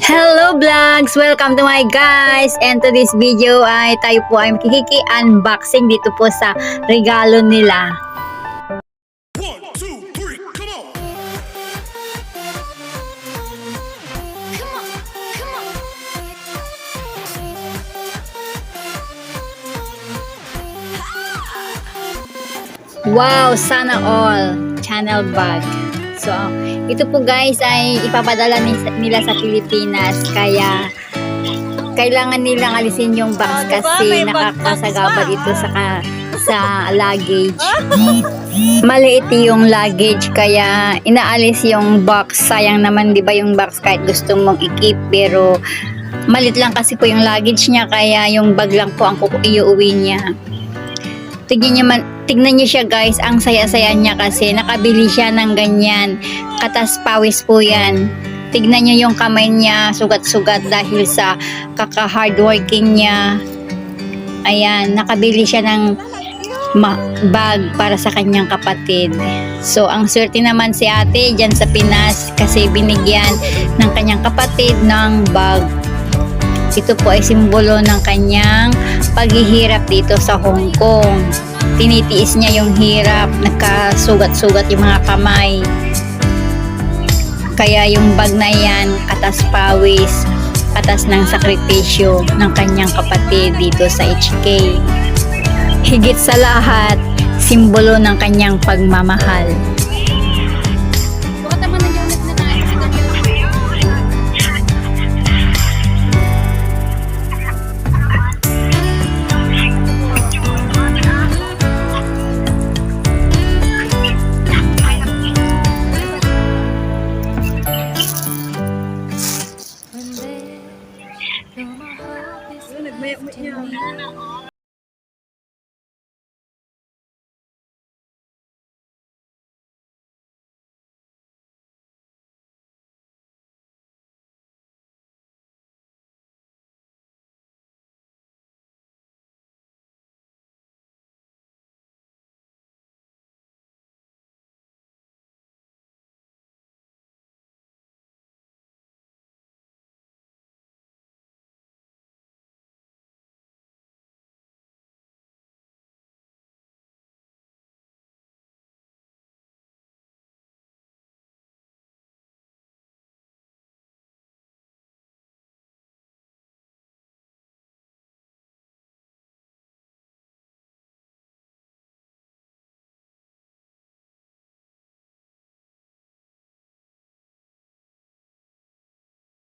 Hello vlogs! Welcome to my guys! And to this video ay tayo po ay makikiki-unboxing dito po sa regalo nila. One, two, three, come on! Wow! Sana all! Channel bag. So, ito po guys ay ipapadala ni- nila sa Pilipinas kaya kailangan nilang alisin yung box kasi nakakasagabal ito sa sa luggage. Maliit yung luggage kaya inaalis yung box. Sayang naman 'di ba yung box kahit gusto mong i-keep pero malit lang kasi po yung luggage niya kaya yung bag lang po ang iuwi niya. Tignan niyo man, tignan niyo siya guys, ang saya-saya niya kasi nakabili siya ng ganyan. Katas pawis po 'yan. Tignan niyo yung kamay niya, sugat-sugat dahil sa kaka-hardworking niya. Ayan, nakabili siya ng bag para sa kanyang kapatid. So, ang swerte naman si ate dyan sa Pinas kasi binigyan ng kanyang kapatid ng bag. Ito po ay simbolo ng kanyang paghihirap dito sa Hong Kong. Tinitiis niya yung hirap, nagkasugat-sugat yung mga kamay. Kaya yung bag na yan, katas pawis, katas ng sakripisyo ng kanyang kapatid dito sa HK. Higit sa lahat, simbolo ng kanyang pagmamahal. 没有没有。